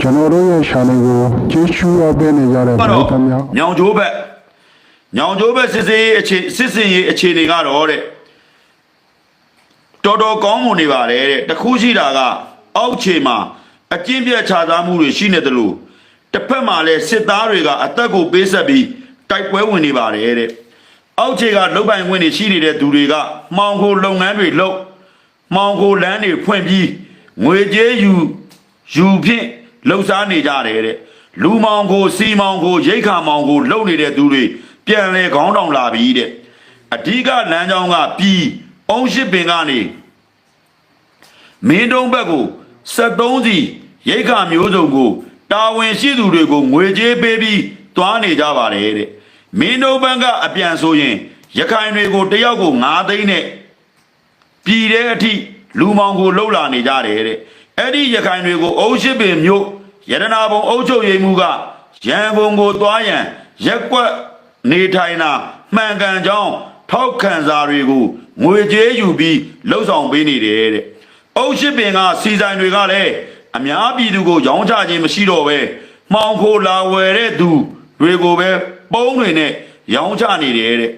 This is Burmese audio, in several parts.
ကျွန်တော်တို့ရဲ့ channel ကိုကြည့်ရှုအပ်ပေးနေကြတဲ့ပဘာရိတော့သတ်များညောင်ကျိုးဘက်ညောင်ကျိုးဘက်စစ်စေးအခြေစစ်စင်ရေးအခြေအနေကတော့တဲ့တော်တော်ကောင်းမွန်နေပါတယ်တဲ့တခုရှိတာက အောက်ခြေမှာအကျင့်ပြတ်ခြားသားမှုတွေရှိနေတယ်လို့တစ်ဖက်မှာလည်းစစ်သားတွေကအသက်ကိုပေးဆက်ပြီးတိုက်ပွဲဝင်နေပါတယ်တဲ့အောက်ခြေကလုတ်ပိုင်ဝင်တွေရှိနေတဲ့သူတွေကမှောင်ခိုလုပ်ငန်းတွေလုပ်မှောင်ခိုလမ်းတွေဖွင့်ပြီးငွေကြေးယူယူဖြင့် လှုပ်ရှားနေကြတယ်တဲ့လူမောင်ကိုစီမောင်ကိုရိတ်ခါမောင်ကိုလုံနေတဲ့သူတွေပြန်လဲခေါင်းတောင်လာပြီတဲ့အဓိကလမ်းကြောင်းကပြီးအုံးရှိပင်ကနေမင်းတုံးဘက်ကို73စီရိတ်ခါမျိုးစုံကိုတာဝန်ရှိသူတွေကိုငွေကြေးပေးပြီးသွားနေကြပါတယ်တဲ့မင်းတုံးဘက်ကအပြန်ဆိုရင်ရခိုင်တွေကိုတယောက်ကို9သိန်းနဲ့ပြည်တဲ့အထိလူမောင်ကိုလှုပ်လာနေကြတယ်တဲ့ အဲ့ဒီရခိုင်တွေကိုအုပ်ရှိပင်မြို့ရတနာဘုံအုပ်ချုပ်ရေးမှုကရန်ကုန်ကိုသွားရန်ရက်ကွက်နေထိုင်တာမှန်ကန်ကြောင်းထောက်ခံစာတွေကိုငွေကြေးယူပြီးလှုပ်ဆောင်ပေးနေတယ်တဲ့အုပ်ရှိပင်ကစီဆိုင်တွေကလည်းအများပြည်သူကိုရောင်းချခြင်းမရှိတော့ပဲမှောင်ခိုလာဝယ်တဲ့သူတွေကိုပဲပုံးတွေနဲ့ရောင်းချနေတယ်တဲ့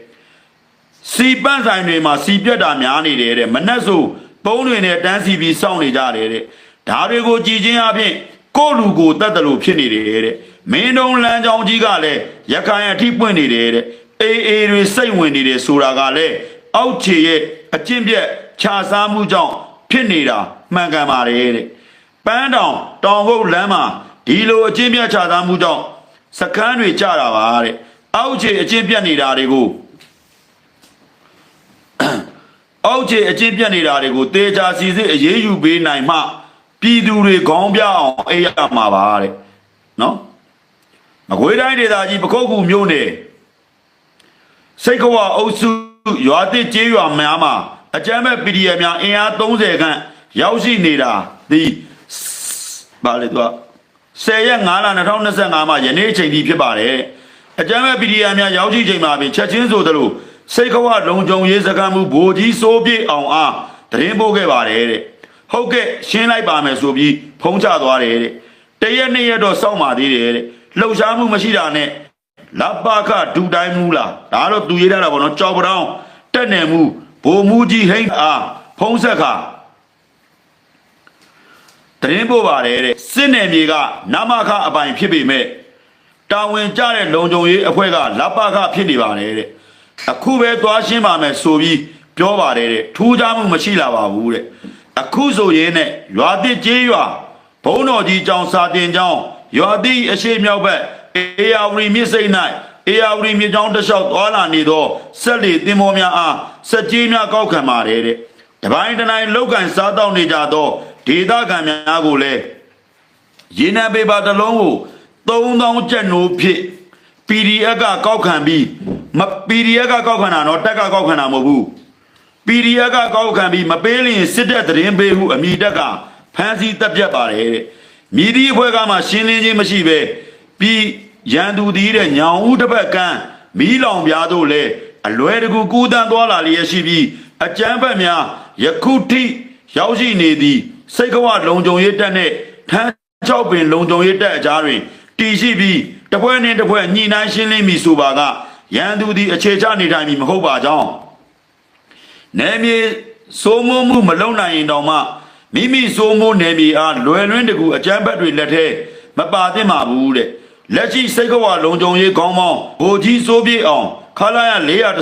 စီပန့်ဆိုင်တွေမှာစီပြက်တာများနေတယ်တဲ့မနှက်ဆိုပုံးတွေနဲ့တန်းစီပြီးစောင့်နေကြတယ်တဲ့ ဒါတွေကိုကြည်ချင်းအပြင်ကိုယ့်လူကိုတတ်တယ်လို့ဖြစ်နေတယ်တဲ့မင်းတုံးလမ်းကြောင်းကြီးကလည်းရခိုင်အထိပွင့်နေတယ်တဲ့အေးအေးတွေစိတ်ဝင်နေတယ်ဆိုတာကလည်းအောက်ခြေရဲ့အကျင့်ပြက်ခြားစားမှုကြောင့်ဖြစ်နေတာမှန်ကန်ပါတယ်တဲ့ပန်းတောင်တောင်ကုတ်လမ်းမှာဒီလိုအချင်းပြတ်ချသားမှုကြောင့်စကန်းတွေကြတာပါတဲ့အောက်ခြေအချင်းပြတ်နေတာတွေကိုအောက်ခြေအချင်းပြတ်နေတာတွေကိုတေချာစီစစ်အရေးယူပေးနိုင်မှ ပြည်သူတွေခေါင်းပြအောင်အေးရမှာပါတဲ့နော်မကွေးတိုင်းဒေသကြီးပခုတ်ကူမြို့နယ်စိတ်ကဝအုပ်စုရွာတစ်ကျေးရွာများမှာအကြမ်းမဲ့ PDF များအင်အား30ခန့်ရောက်ရှိနေတာဒီဘာလဲသူက10ရက်5လ2025မှာယနေ့အချိန်ထိဖြစ်ပါတယ်အကြမ်းမဲ့ PDF များရောက်ရှိချိန်မှာပင်ချက်ချင်းဆိုသလိုစိတ်ကဝလုံခြုံရေးစခန်းမှုဗိုလ်ကြီးစိုးပြေအောင်အားတရင်ပို့ခဲ့ပါတယ်တဲ့ ဟုတ်ကဲ့ရှင်းလိုက်ပါမယ်ဆိုပြီးဖုံးချသွားတယ်တဲ့တရက်နှစ်ရက်တော့စောင့်ပါသေးတယ်တဲ့လှုပ်ရှားမှုမရှိတာနဲ့လပခဒူတိုင်းမူလားဒါတော့သူရေးထားတာပေါ့နော်ကြောက်ပတောင်းတက်နေမှုဘိုလ်မူကြီးဟိန်းအားဖုံးဆက်ခါတရင်ပို့ပါတယ်တဲ့စစ်နယ်မြေကနမခအပိုင်ဖြစ်ပေမဲ့တာဝန်ကျတဲ့လုံခြုံရေးအဖွဲ့ကလပခဖြစ်နေပါတယ်တဲ့အခုပဲသွားရှင်းပါမယ်ဆိုပြီးပြောပါတယ်တဲ့ထူးခြားမှုမရှိလာပါဘူးတဲ့ အခုဆိုရင်နဲ့ရွာတစ်ကျေးရွာဘုံတော်ကြီးကျောင်းစာတင်ကျောင်းရွာတိအရှိမြောက်ဘက်အေယာဝရီမြစ်စိတ်၌အေယာဝရီမြစ်ကြောင်းတစ်လျှောက်သွားလာနေသောဆက်လီတင်မောများအားစက်ကြီးများကောက်ခံပါတယ်တဲ့တပိုင်းတနိုင်လောက်ကန်စားတောက်နေကြသောဒေသခံများကိုလည်းရေနံပေပါတစ်လုံးကို3000ကျပ်နိုးဖြစ် PDF ကကောက်ခံပြီးမ PDF ကကောက်ခံတာတော့တက်ကကောက်ခံတာမဟုတ်ဘူး PDF ကကောက်ခံပြီးမပေးလျင်စစ်တပ်သတင်းပေးဟုအမိတက်ကဖမ်းဆီးတပ်ပြတ်ပါတယ်တဲ့မြည်သည့်အဖွဲ့ကမှရှင်းလင်းခြင်းမရှိပဲပြီးရန်သူသည်တဲ့ညောင်ဦးတစ်ဖက်ကန်းမီးလောင်ပြားတို့လဲအလွဲတကူကူးတန်းသွားလာလျက်ရှိပြီးအကြမ်းဖက်များယခုထိရောက်ရှိနေသည့်စိတ်ကဝလုံခြုံရေးတပ်နှင့်ထမ်းချောက်ပင်လုံခြုံရေးတပ်အကြားတွင်တည်ရှိပြီးတစ်ဖွဲ့နှင့်တစ်ဖွဲ့ညှိနှိုင်းရှင်းလင်းမည်ဆိုပါကရန်သူသည်အခြေချနေထိုင်မည်မဟုတ်ပါကြောင်း နယ်မြေစိုးမိုးမှုမလုံနိုင်ရင်တောင်မှမိမိစိုးမိုးနယ်မြေအားလွယ်လွင်းတကူအကြမ်းဖက်တွေလက်ထဲမပါသင့်ပါဘူးတဲ့လက်ရှိစိတ်ကဝလုံခြုံရေးကောင်းပေါင်းဗိုလ်ကြီးစိုးပြေအောင်ခလာရ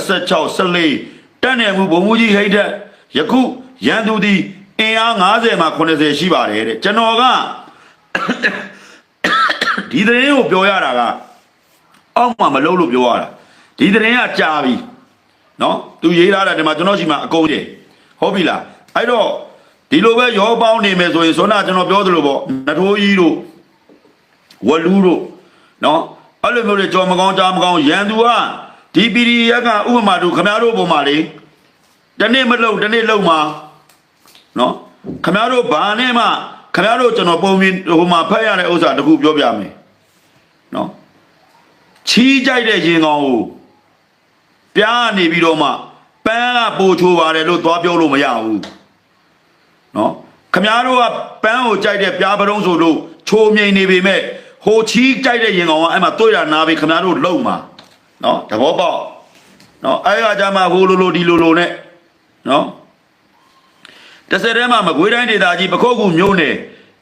416စလေးတက်နယ်မှုဗိုလ်မှူးကြီးဟိတ်တဲ့ယခုရန်သူသည်အင်အား90မှ80ရှိပါတယ်တဲ့ကျွန်တော်ကဒီသတင်းကိုပြောရတာကအောက်မှာမလုပ်လို့ပြောရတာဒီသတင်းကကြာပြီ နော်သူရေးထားတာဒီမှာကျွန်တော်ရှိမှအကုန်ကြီးဟုတ်ပြီလားအဲ့တော့ဒီလိုပဲရောပေါင်းနေမယ်ဆိုရင်စောနာကျွန်တော်ပြောသလိုပေါ့နထိုးကြီးတို့ဝလူးတို့နော်အဲ့လိုမျိုးတွေကြော်မကောင်းကြားမကောင်းရန်သူကဒီပီဒီရက်ကဥပမာတို့ခမားတို့ပုံမှာလေတနေ့မလုံတနေ့လုံမှာနော်ခမားတို့ဘာနဲ့မှခမားတို့ကျွန်တော်ပုံမြင်ဟိုမှာဖတ်ရတဲ့ဥစ္စာတခုပြောပြမယ်နော်ချီးကြိုက်တဲ့ရင်ကောင်ကို ပြားနေပြီးတော့မှပန်းကပိုချိုးပါတယ်လို့သွားပြောလို့မရဘူးနော်ခမားတို့ကပန်းကိုကြိုက်တဲ့ပြားပရုံးဆိုလို့ချိုးမြိန်နေပေမဲ့ဟိုချီးကြိုက်တဲ့ရင်ကောင်ကအဲ့မှာတွေ့တာနားပြီးခမားတို့လုံမှာနော်သဘောပေါက်နော်အဲ့ကကြမှာဟိုလိုလိုဒီလိုလိုနဲ့နော်တဆက်တည်းမှာမကွေးတိုင်းဒေသကြီးပခုတ်ကူမြို့နယ်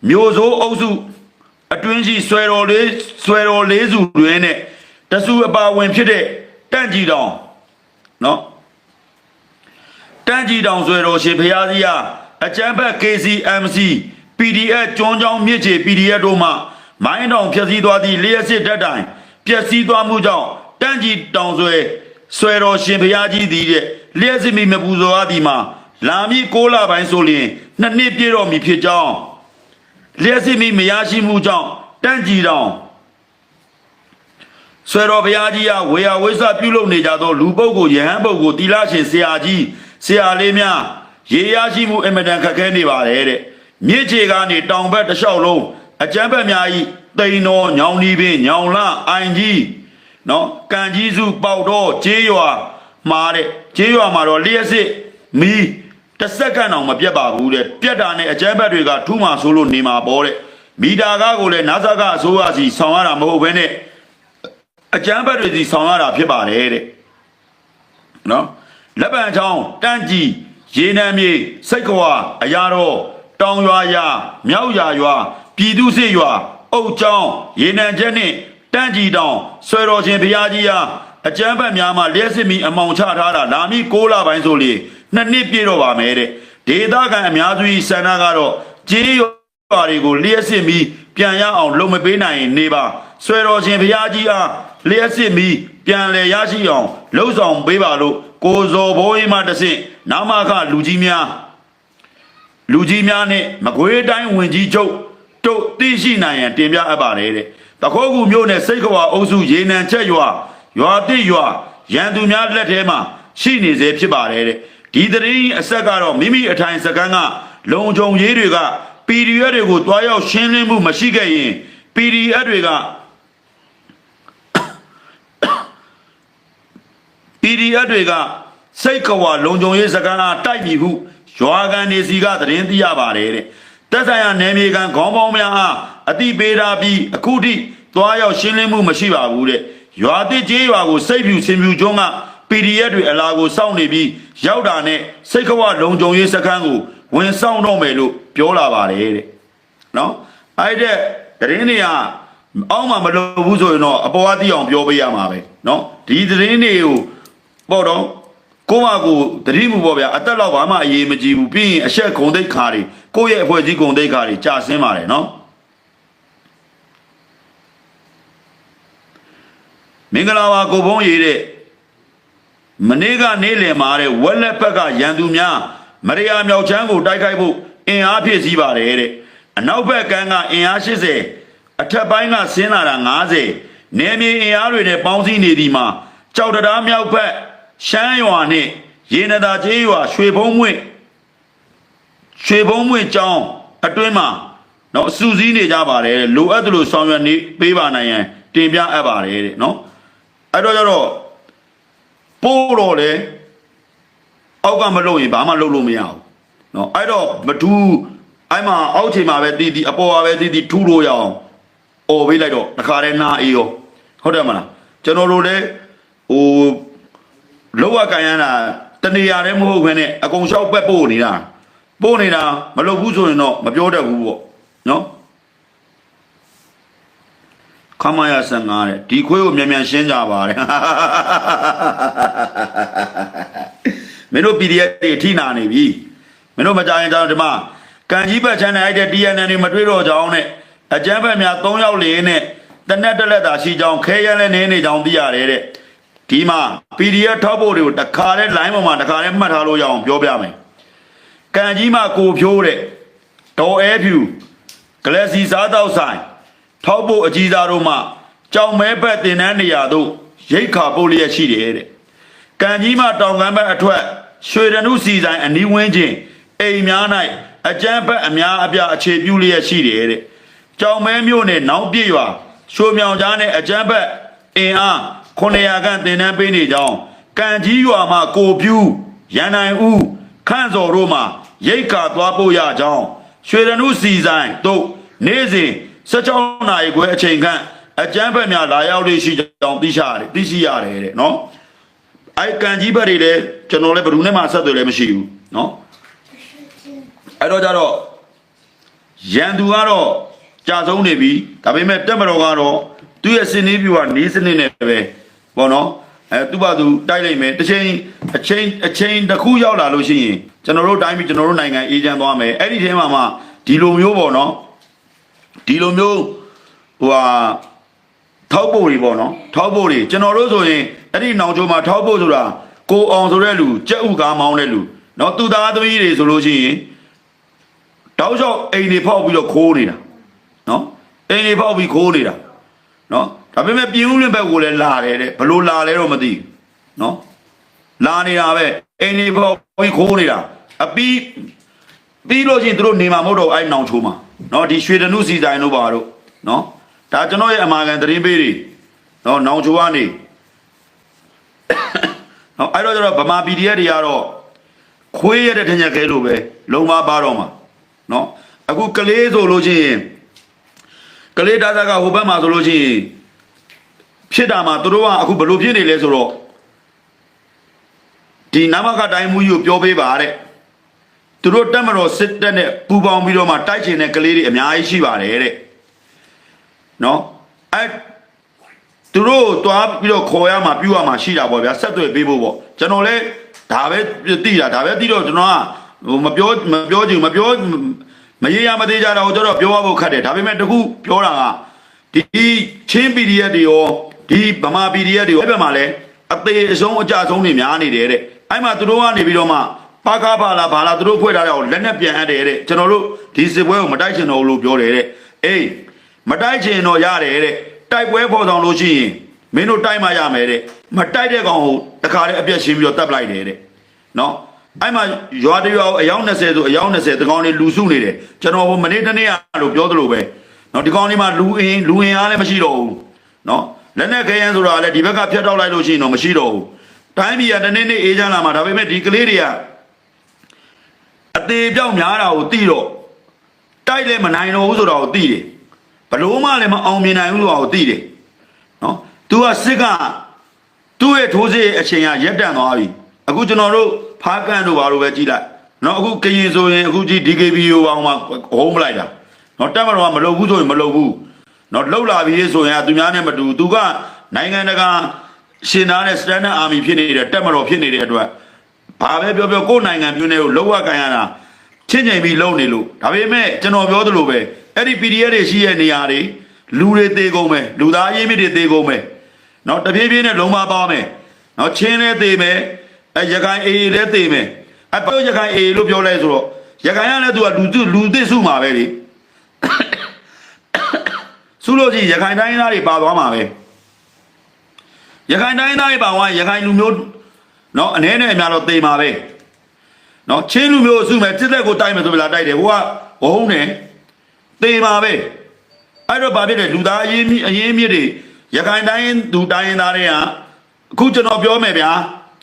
မြို့စိုးအုပ်စုအတွင်းရှိဆွဲတော်လေးဆွဲတော်လေးစုတွင်နဲ့တဆူအပါဝင်ဖြစ်တဲ့တန့်ကြီးတောင် နော်တန်းကြီးတောင်ဆွဲတော်ရှင်ဖရာကြီးဟာအကျန်းဖက် KCMC PDF ကျွန်းချောင်းမြစ်ချေ PDF တို့မှမိုင်းတောင်ဖြည့်ဆည်းသွားသည့်လျှက်စစ်ဓာတ်တိုင်ပျက်စီးသွားမှုကြောင့်တန်းကြီးတောင်ဆွဲဆွဲတော်ရှင်ဖရာကြီးသည်တဲ့လျှက်စစ်မိမပူဇော်ရသည်မှာလာမည့်6လပိုင်းဆိုလျင်နှစ်နှစ်ပြည့်တော်မူဖြစ်ကြောင်းလျှက်စစ်မိမရရှိမှုကြောင့်တန်းကြီးတောင် ဆွေတော်ဘုရားကြီးကဝေယဝိဆပြုလုပ်နေကြသောလူပုဂ္ဂိုလ်ယဟန်ပုဂ္ဂိုလ်တီလာရှင်ဆရာကြီးဆရာလေးများရေရရှိမှုအင်မတန်ခက်ခဲနေပါတယ်တဲ့မြစ်ချေကနေတောင်ဘက်တစ်လျှောက်လုံးအကျမ်းဘက်များဤတိန်တော်ညောင်ဒီပင်ညောင်လအိုင်ကြီးနော်ကံကြီးစုပေါက်တော့ကျေးရွာမှာတဲ့ကျေးရွာမှာတော့လျှက်စစ်မီးတစ်စက္ကန့်အောင်မပြတ်ပါဘူးတဲ့ပြတ်တာနဲ့အကျမ်းဘက်တွေကထူးမှဆိုလို့နေမှာပေါ့တဲ့မီတာကားကိုလည်းနာဇာကအစိုးရစီဆောင်ရတာမဟုတ်ဘဲနဲ့ အကျမ်းဘတ်တွေစီဆောင်ရတာဖြစ်ပါတယ်တဲ့နော်လက်ပံချောင်းတန်းကြီးရေနံမြေစိတ်ကွာအရာတော်တောင်ရွာယာမြောက်ယာရွာပြည်သူစစ်ရွာအုတ်ချောင်းရေနံချက်နှင့်တန်းကြီးတောင်ဆွေတော်ရှင်ဘုရားကြီးဟာအကျမ်းဘတ်များမှာလျှက်စစ်မီအမောင်ချထားတာလာမီ6လပိုင်းဆိုလေနှစ်နှစ်ပြည့်တော့ပါမယ်တဲ့ဒေသခံအများစု၏ဆန္ဒကတော့ကြေးရွာ ရွာတွေကိုလျှက်စစ်ပြီးပြန်ရအောင်လုံမပေးနိုင်ရင်နေပါဆွေတော်ရှင်ဘုရားကြီးအားလျှက်စစ်ပြီးပြန်လည်ရရှိအောင်လှုပ်ဆောင်ပေးပါလို့ကိုဇော်ဘိုးကြီးမှတဆင့်နာမခလူကြီးများလူကြီးများနဲ့မကွေးတိုင်းဝင်ကြီးချုပ်တို့သိရှိနိုင်ရန်တင်ပြအပ်ပါတယ်တဲ့တခိုးကူမြို့နယ်စိတ်ကွာအုပ်စုရေနံချက်ရွာရွာတိရွာရန်သူများလက်ထဲမှာရှိနေစေဖြစ်ပါတယ်တဲ့ဒီသတင်းအဆက်ကတော့မိမိအထိုင်စကန်းကလုံခြုံရေးတွေက PDF တွေကိုတွားရောက်ရှင်းလင်းမှုမရှိခဲ့ရင် PDF တွေက PDF တွေကစိတ်ကွာလုံခြုံရေးစကားအားတိုက်ပြီဟုရွာကန်နေစီကသတင်းသိရပါတယ်တဲ့တက်ဆိုင်ရာနယ်မြေကန်ခေါင်းပေါင်းများအားအတိပေးထားပြီးအခုထိသွားရောက်ရှင်းလင်းမှုမရှိပါဘူးတဲ့ရွာတစ်ကျေးရွာကိုစိတ်ဖြူဆင်ဖြူကျွန်းက PDF တွေအလာကိုစောင့်နေပြီးရောက်တာနဲ့စိတ်ကွာလုံခြုံရေးစခန်းကို ဝင်ဆောင်တော့မယ်လို့ပြောလာပါတယ်တဲ့နော်အဲ့တဲ့သတင်းတွေကအောက်မှာမလုပ်ဘူးဆိုရင်တော့အပေါ်အသိအောင်ပြောပေးရမှာပဲနော်ဒီသတင်းတွေကိုပေါ့တော့ကိုမကိုတတိမှုပေါ့ဗျာအသက်တော့ဘာမှအရေးမကြီးဘူးပြီးရင်အဆက်ဂုံတိတ်ခါတွေကိုယ့်ရဲ့အဖွဲ့ကြီးဂုံတိတ်ခါတွေကြာဆင်းပါတယ်နော်မင်္ဂလာပါကိုဘုန်းရေးတဲ့မနေ့ကနေလည်မှာတဲ့ဝက်လက်ဘက်ကရန်သူများ မရယာမြောက်ချမ်းကိုတိုက်ခိုက်ဖို့အင်အားဖြည့်စည်းပါတယ်တဲ့အနောက်ဘက်ကန်းကအင်အား80အထက်ပိုင်းကဆင်းလာတာ90နယ်မြေအင်အားတွေနဲ့ပေါင်းစည်းနေဒီမှာကြောက်တရားမြောက်ဘက်ရှမ်းရွာနဲ့ရေနတာကျေးရွာရွှေဘုံမွင့်ရွှေဘုံမွင့်ကျောင်းအတွင်းမှာနော်စူးစီးနေကြပါတယ်လိုအပ်သလိုဆောင်ရွက်နေပေးပါနိုင်ရန်တင်ပြအပ်ပါတယ်တဲ့နော်အဲ့တော့ကျတော့ပို့တော့လေ အောက်ကမလုပ်ရင်ဘာမှလုပ်လို့မရဘူးနော်အဲ့တော့မထူးအဲ့မှာအောက်ချိန်မှာပဲတီးတီးအပေါ်ကပဲတီးတီးထူလို့ရအောင်អော်ပေးလိုက်တော့တခါတည်းနာအေးရောဟုတ်တယ်မလားကျွန်တော်တို့လည်းဟိုလောကကန်ရတာတနေရာတည်းမဟုတ်ဘဲနဲ့အကုန်လျှောက်ပက်ပို့နေတာပို့နေတာမလုပ်ဘူးဆိုရင်တော့မပြောတတ်ဘူးပေါ့နော်ခမရဆန်ငါတဲ့ဒီခွေးကိုမြန်မြန်ရှင်းကြပါတဲ့ မင်းတို့ PDF တွေအထိနာနေပြီမင်းတို့မကြရင်တော့ဒီမှာကန်ကြီးဘက်ချမ်းတဲ့အဲ့တဲ့ TNN တွေမတွေ့တော့ကြောင်းနဲ့အကျန်းဘက်များ၃ယောက်လေးနဲ့တနက်တက်လက်တာရှိကြောင်းခဲရန်လည်းနေနေကြောင်းသိရတယ်တဲ့ဒီမှာ PDF ထောက်ဖို့တွေကိုတခါတည်း line ပေါ်မှာတခါတည်းမှတ်ထားလို့ရအောင်ပြောပြမယ်ကန်ကြီးမှာကိုဖြိုးတဲ့ဒေါ်အဲဖြူဂလက်စီစားတော့ဆိုင်ထောက်ဖို့အကြီးစားတို့မှကြောင်မဲဘက်တင်တန်းနေရာတို့ရိတ်ခါပို့လျက်ရှိတယ်တဲ့ ကံကြီးမတောင်ကမ်းဘက်အထွက်ရွှေရနုစီဆိုင်အနီးဝင်းချင်းအိမ်များ၌အကျန်းဘက်အများအပြားအခြေပြုလျက်ရှိတယ်တဲ့။ကြောင်မဲမြို့နယ်နောင်ပြည့်ရွာရွှေမြောင်ကြားနဲ့အကျန်းဘက်အင်အား900ခန့်တင်တန်းပေးနေကြောင်းကံကြီးရွာမှကိုပြူးရန်နိုင်ဦးခန့်စော်တို့မှရိတ်ကာသွားပို့ရကြောင်းရွှေရနုစီဆိုင်တို့နေ့စဉ်16နာရီခွဲအချိန်ခန့်အကျန်းဖက်များလာရောက်လေးရှိကြောင်းသိရှိရတယ်သိရှိရတယ်တဲ့နော် အဲကန်ကြီးဘက်တွေလည်းကျွန်တော်လည်းဘယ်သူနဲ့မှဆက်သွယ်လည်းမရှိဘူးနော်အဲ့တော့ကြတော့ရန်သူကတော့ကြာဆုံးနေပြီဒါပေမဲ့တက်မတော်ကတော့သူ့ရဲ့စင်နေပြူကနေစနစ်နဲ့ပဲပေါ့နော်အဲသူ့ဘာသူတိုက်လိုက်မယ်တစ်ချိန်အချိန်အချိန်တစ်ခုရောက်လာလို့ရှိရင်ကျွန်တော်တို့တိုင်းပြည်ကျွန်တော်တို့နိုင်ငံအေဂျင့်သွားမယ်အဲ့ဒီထဲမှာမှဒီလိုမျိုးပေါ့နော်ဒီလိုမျိုးဟိုဟာထောက်ဖို့တွေပေါ့နော်ထောက်ဖို့တွေကျွန်တော်တို့ဆိုရင် အဲ့ဒီနောင်ချိုမှာထောက်ဖို့ဆိုတာကိုအောင်ဆိုတဲ့လူကြက်ဥကားမောင်းတဲ့လူနော်သူသားသမီးတွေဆိုလို့ရှိရင်တောက်လျှောက်အိမ်တွေဖောက်ပြီးတော့ခိုးနေတာနော်အိမ်တွေဖောက်ပြီးခိုးနေတာနော်ဒါပေမဲ့ပြင်ဦးလင်းဘက်ကိုလည်းလာတယ်တဲ့ဘလို့လာလဲတော့မသိဘူးနော်လာနေတာပဲအိမ်တွေဖောက်ပြီးခိုးနေတာအပီးပြီးလို့ချင်းသူတို့နေမှာမဟုတ်တော့အဲ့နောင်ချိုးမှာနော်ဒီရွှေတနုစီတိုင်းတို့ပါတို့နော်ဒါကျွန်တော်ရဲ့အမာခံသတင်းပေးတွေနော်နောင်ချိုးကနေ နော်အဲ့တော့ကျတော့ဗမာ PDF တွေကတော့ခွေးရတဲ့ထင်ရခဲလို့ပဲလုံမပါတော့မှာနော်အခုကလေးဆိုလို့ချင်းကလေးဒါသကဟိုဘက်မှာဆိုလို့ချင်းဖြစ်တာမှာသူတို့ကအခုဘလို့ဖြစ်နေလဲဆိုတော့ဒီနမကတိုင်းမှုကြီးကိုပြောပေးပါတဲ့သူတို့တက်မတော်စစ်တက်နဲ့ပူပေါင်းပြီးတော့မှတိုက်ချင်တဲ့ကလေးတွေအများကြီးရှိပါတယ်တဲ့နော်အဲ သူတို့တွားပြီးတော့ခေါ်ရမှာပြုရမှာရှိတာပေါ့ဗျာဆက်သွယ်ပေးဖို့ပေါ့ကျွန်တော်လည်းဒါပဲသိတာဒါပဲသိတော့ကျွန်တော်ကဟိုမပြောမပြောချင်မပြောမရေရမသေးကြတော့ကျွန်တော်ပြောရဖို့ခက်တယ်ဒါပေမဲ့တခုပြောတာကဒီချင်း PDF တွေရောဒီဗမာ PDF တွေရောအဲ့ဘက်မှာလည်းအသေးအဆုံးအကြဆုံးတွေများနေတယ်တဲ့အဲ့မှာသူတို့ကနေပြီးတော့မှပါကားပါလာဘာလာသူတို့ဖွဲ့ထားတဲ့အောင်လက်နဲ့ပြန်အပ်တယ်တဲ့ကျွန်တော်တို့ဒီစစ်ပွဲကိုမတိုက်ချင်တော့ဘူးလို့ပြောတယ်တဲ့အေးမတိုက်ချင်တော့ရတယ်တဲ့ တိုက်ပွဲပေါ်ဆောင်လို့ရှိရင်မင်းတို့တိုက်မှရမယ်တဲ့မတိုက်တဲ့ကောင်ကိုတခါတည်းအပြက်ရှင်းပြီးတော့တပ်ပလိုက်တယ်တဲ့နော်အဲ့မှာရွာတရွာကိုအယောက်20ဆိုအယောက်20တကောင်တွေလူစုနေတယ်ကျွန်တော်ဟိုမနေ့တနေ့ကလို့ပြောသလိုပဲနော်ဒီကောင်တွေမှာလူအင်းလူအင်အားလည်းမရှိတော့ဘူးနော်လက်နဲ့ခရမ်းဆိုတာလည်းဒီဘက်ကဖြတ်တော့လိုက်လို့ရှိရင်တော့မရှိတော့ဘူးတိုင်းပြည်ကတနေ့နေ့အေးချမ်းလာမှာဒါပေမဲ့ဒီကလေးတွေကအသေးပြောက်များတာကိုသိတော့တိုက်လည်းမနိုင်တော့ဘူးဆိုတာကိုသိတယ် ဘလို့မှလည်းမအောင်မြင်နိုင်ဘူးဆိုတာကိုသိတယ်နော် तू ကစစ်ကသူ့ရဲ့ထိုးစစ်ရဲ့အချိန်ကရက်တန့်သွားပြီအခုကျွန်တော်တို့ဖားကန်တို့ဘာလို့ပဲကြည့်လိုက်နော်အခုကရင်ဆိုရင်အခုကြည့် DKB ရောပေါင်းမှာဟိုးမလိုက်တာနော်တက်မတော်ကမလုပ်ဘူးဆိုရင်မလုပ်ဘူးနော်လှုပ်လာပြီဆိုရင်သူများနဲ့မတူ तू ကနိုင်ငံတကာရှင်သားတဲ့ standard army ဖြစ်နေတဲ့တက်မတော်ဖြစ်နေတဲ့အတွက်ဘာပဲပြောပြောကိုယ်နိုင်ငံမျိုးနဲ့ကိုလောက်ဝကန်ရတာ ချင်းချိန်ပြီးလုံနေလို့ဒါပေမဲ့ကျွန်တော်ပြောသလိုပဲအဲ့ဒီ PDF တွေရှိတဲ့နေရာတွေလူတွေသေးကုန်မယ်လူသားရင်းမြစ်တွေသေးကုန်မယ်နော်တပြေးပြေးနဲ့လုံးမပါမယ်နော်ချင်းလဲသေးမယ်အဲရခိုင်အေးလဲသေးမယ်အပြောရခိုင်အေးလို့ပြောလဲဆိုတော့ရခိုင်ကလည်းသူကလူသူလူသစ်စုမှာပဲလေစုလို့ကြီးရခိုင်တိုင်းသားတွေပါသွားမှာပဲရခိုင်တိုင်းသားတွေပါသွားရင်ရခိုင်လူမျိုးနော်အနေနဲ့အများတော့သေမှာပဲ နော်ချင်းလူမျိုးစုမယ်တစ်သက်ကိုတိုက်မယ်ဆိုပြလာတိုက်တယ်ဟိုကဝုံးတယ်သေမှာပဲအဲ့တော့ဗာဖြစ်တယ်လူသားအရင်မြစ်အရင်မြစ်တွေရခိုင်တိုင်းသူတိုင်းရင်းသားတွေကအခုကျွန်တော်ပြောမယ်ဗျာ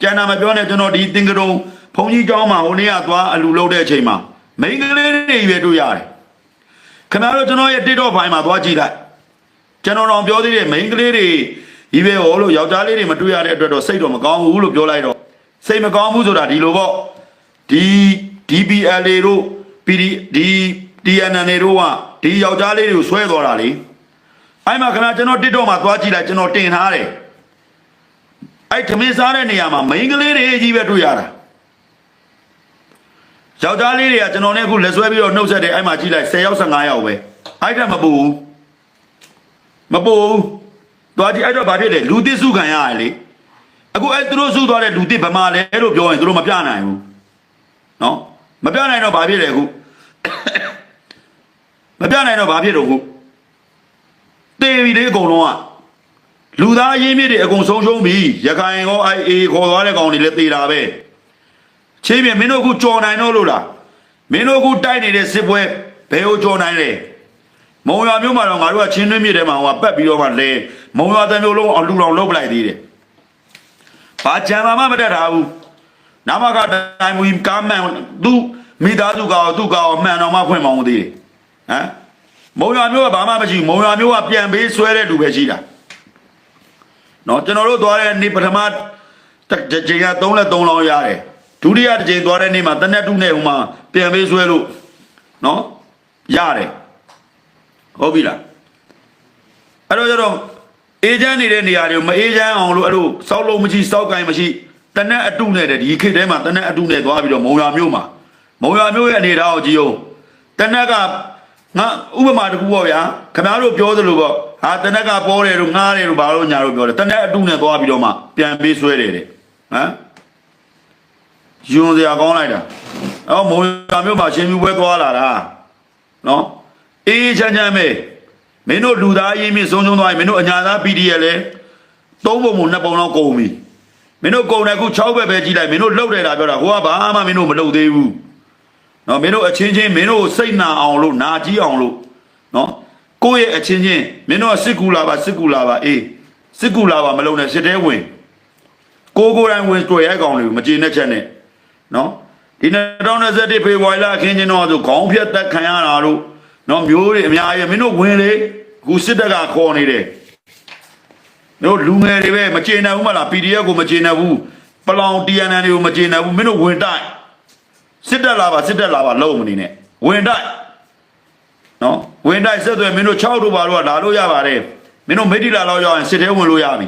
ကျန်တာမပြောနဲ့ကျွန်တော်ဒီတင်ကတုံဘုံကြီးကျောင်းမှာဟိုနေ့ကသွားအလူလုပ်တဲ့အချိန်မှာမိန်းကလေးတွေပဲတွေ့ရတယ်ခင်ဗျားတို့ကျွန်တော်ရဲ့ TikTok ဖိုင်မှာသွားကြည့်လိုက်ကျွန်တော်တော့ပြောသေးတယ်မိန်းကလေးတွေဒီပဲဟောလို့ယောက်ျားလေးတွေမတွေ့ရတဲ့အတွက်တော့စိတ်တော့မကောင်းဘူးလို့ပြောလိုက်တော့စိတ်မကောင်းဘူးဆိုတာဒီလိုပေါ့ ဒီ DPL တို့ PD ဒီ TNN တို့ကဒီယောက်ျားလေးတွေကိုဆွဲသွားတာလေအဲ့မှာခဏကျွန်တော် TikTok မှာသွားကြည့်လိုက်ကျွန်တော်တင်ထားတယ်အဲ့ထမင်းစားတဲ့နေရာမှာမိန်းကလေးတွေကြီးပဲတွေ့ရတာယောက်ျားလေးတွေကကျွန်တော်နဲ့အခုလက်ဆွဲပြီးတော့နှုတ်ဆက်တယ်အဲ့မှာကြည့်လိုက်10ယောက်15ယောက်ပဲအဲ့ဒါမပူဘူးမပူဘူးသွားကြည့်အဲ့တော့ဘာဖြစ်လဲလူသစ်စုခံရတယ်လေအခုအဲ့သူတို့စုသွားတဲ့လူသစ်ဗမာလဲလို့ပြောရင်သူတို့မပြနိုင်ဘူး နော်မပြနိုင်တော့ဘာဖြစ်လဲအခုမပြနိုင်တော့ဘာဖြစ်တော့ခုတေပြီလေအကုန်လုံးကလူသားရင်းမြစ်တွေအကုန်ဆုံးရှုံးပြီရခိုင်ရောအိုင်အေခေါ်သွားတဲ့ကောင်တွေလည်းတေတာပဲချင်းပြမင်းတို့အခုကြော်နိုင်တော့လို့လားမင်းတို့အခုတိုက်နေတဲ့စစ်ပွဲဘယ်ကိုကြော်နိုင်လဲမုံရွာမျိုးမှာတော့ငါတို့ကချင်းတွင်းမြစ်ထဲမှာဟိုကပက်ပြီးတော့မှလဲမုံရွာတစ်မျိုးလုံးအလူတော်လုတ်ပလိုက်သေးတယ်ဘာကြံမှမတက်တာဘူး နာမကတိုင်းမူကားမှန်သူမိသားစုကောင်သူ့ကောင်မှန်တော်မှဖွင့်မအောင်သေးတယ်ဟမ်မုံရွာမျိုးကဘာမှမရှိဘူးမုံရွာမျိုးကပြန်ပေးဆွဲတဲ့လူပဲရှိတာနော်ကျွန်တော်တို့သွားတဲ့နေ့ပထမတစ်ချိန်က3လက်3လောင်းရတယ်ဒုတိယတစ်ချိန်သွားတဲ့နေ့မှာတနက်တုနဲ့ဟိုမှာပြန်ပေးဆွဲလို့နော်ရတယ်ဟုတ်ပြီလားအဲ့တော့ကျတော့အေဂျင့်နေတဲ့နေရာတွေကိုမအေဂျင့်အောင်လို့အဲ့လိုစောက်လုံးမရှိစောက်ကင်မရှိ တနက်အတုနဲ့တည်းဒီခေတ်ထဲမှာတနက်အတုနဲ့သွားပြီးတော့မုံရွာမျိုးမှာမုံရွာမျိုးရဲ့အနေထားကိုကြည့်အောင်တနက်ကငါဥပမာတစ်ခုပေါ့ဗျာခင်ဗျားတို့ပြောသလိုပေါ့ဟာတနက်ကပေါ်တယ်လို့ငားတယ်လို့ဘာလို့ညာလို့ပြောတယ်တနက်အတုနဲ့သွားပြီးတော့မှပြန်ပေးဆွဲတယ်တဲ့ဟမ်ယွန်စရာကောင်းလိုက်တာအော်မုံရွာမျိုးမှာရှင်ပြပွဲသွားလာတာနော်အေးချမ်းချမ်းပဲမင်းတို့လူသားရင်းမြစ်ဆုံးဆုံးသွားရင်မင်းတို့အညာသား PDF လဲသုံးပုံပုံနှစ်ပုံတော့ကုန်ပြီ မင်းတို့ကုန်တယ်ခု6ဘက်ပဲကြည့်လိုက်မင်းတို့လှုပ်တယ်တာပြောတာဟိုကဘာမှမင်းတို့မလှုပ်သေးဘူးနော်မင်းတို့အချင်းချင်းမင်းတို့စိတ်နာအောင်လို့နာကြီးအောင်လို့နော်ကိုယ့်ရဲ့အချင်းချင်းမင်းတို့ကစစ်ကူလာပါစစ်ကူလာပါအေးစစ်ကူလာပါမလုံနဲ့စစ်တဲဝင်ကိုကိုယ်တိုင်ဝင်တွေ့ရကောင်တွေကိုမကျေနပ်ချက်နဲ့နော်ဒီ2021ဖေဖော်ဝါရီလအခင်းချင်းတော့ဆိုခေါင်းဖြတ်တက်ခံရတာတို့နော်မျိုးတွေအများကြီးမင်းတို့ဝင်လေခုစစ်တပ်ကခေါ်နေတယ် တို့လူငယ်တွေပဲမကျေနပ်ဘူးမလား PDF ကိုမကျေနပ်ဘူးပလောင် TNN တွေကိုမကျေနပ်ဘူးမင်းတို့ဝင်တိုက်စစ်တပ်လာပါစစ်တပ်လာပါလုံးမနေနဲ့ဝင်တိုက်နော်ဝင်တိုက်ဆက်သွယ်မင်းတို့6တို့ပါတော့လာလို့ရပါတယ်မင်းတို့မိတိလာတော့ရရင်စစ်ထဲဝင်လို့ရပြီ